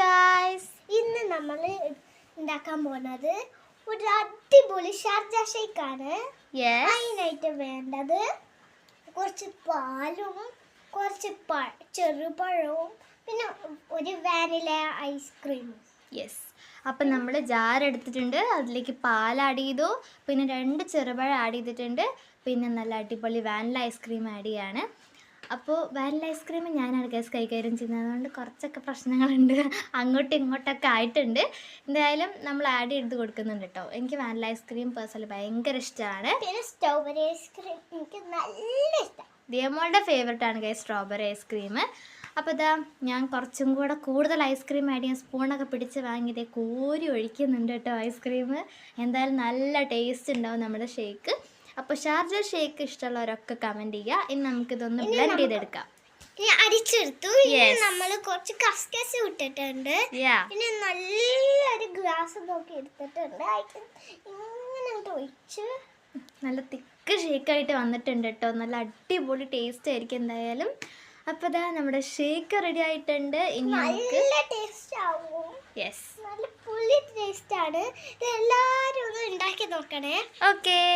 Guys ഇന്ന് നമ്മൾ ഉണ്ടാക്കാൻ പോകുന്നത് ഒരു അടിപൊളി ഷാർജ ഷേക്കാണ്. അതിനായിട്ട് വേണ്ടത് കുറച്ച് പാലും കുറച്ച് ചെറുപഴവും പിന്നെ ഒരു വാനില ഐസ്ക്രീമും യെസ് അപ്പം നമ്മൾ ജാർ എടുത്തിട്ടുണ്ട്. അതിലേക്ക് പാൽ ആഡ് ചെയ്തു. പിന്നെ രണ്ട് ചെറുപഴം ആഡ് ചെയ്തിട്ടുണ്ട്. പിന്നെ നല്ല അടിപൊളി വാനില ഐസ്ക്രീം ആഡ് ചെയ്യാണ്. അപ്പോൾ വാനില ഐസ്ക്രീം ഞാനാണ് കേസ് കൈകാര്യം ചെയ്യുന്നത്. അതുകൊണ്ട് കുറച്ചൊക്കെ പ്രശ്നങ്ങളുണ്ട്. അങ്ങോട്ടും ഇങ്ങോട്ടൊക്കെ ആയിട്ടുണ്ട്. എന്തായാലും നമ്മൾ ആഡ് ചെയ്ത് കൊടുക്കുന്നുണ്ട് കേട്ടോ എനിക്ക് വാനില ഐസ്ക്രീം പേഴ്സണലി ഭയങ്കര ഇഷ്ടമാണ്. പിന്നെ സ്ട്രോബെറി ഐസ്ക്രീം എനിക്ക് നല്ല ഇഷ്ടം. ദിയമോളുടെ ഫേവററ്റ് ആണ് ഗൈസ് സ്ട്രോബെറി ഐസ്ക്രീം അപ്പോൾ ഇതാ ഞാൻ കുറച്ചും കൂടെ കൂടുതൽ ഐസ്ക്രീം ആഡ് ചെയ്യാൻ സ്പൂണൊക്കെ പിടിച്ച് വാങ്ങിയത് കോരി ഒഴിക്കുന്നുണ്ട് കേട്ടോ ഐസ്ക്രീം എന്തായാലും നല്ല ടേസ്റ്റ് ഉണ്ടാവും നമ്മുടെ ഷേക്ക് അപ്പോൾ ഷാർജ ഷേക്ക് ഇഷ്ടമുള്ളവരൊക്കെ കമന്റ് ചെയ്യുക. ഇനി നമുക്ക് ഇതൊന്ന് ബ്ലെൻഡ് ചെയ്തെടുക്കാം. ഇനി അരിച്ചെടുത്തു. ഇനി നമ്മൾ കുറച്ച് കസ്കസ് ഇട്ടിട്ടുണ്ട്. ഇനി നല്ലൊരു ഗ്ലാസ് നോക്കി എടുത്തിട്ടുണ്ട്. ഇങ്ങനെ ഒഴിച്ച്. നല്ല തിക്ക് ഷേക്കായിട്ട് വന്നിട്ടുണ്ട് കേട്ടോ നല്ല അടിപൊളി ടേസ്റ്റ് ആയിരിക്കും എന്തായാലും. അപ്പോൾ ഇതാ നമ്മുടെ ഷേക്ക് റെഡി ആയിട്ടുണ്ട്. ഇനി നല്ല ടേസ്റ്റ് ആവും. യെസ് നല്ല പുളി ടേസ്റ്റ് ആണ്. ഇത് എല്ലാവരും ഒന്ന് ഉണ്ടാക്കി നോക്കണേ. ഓക്കേ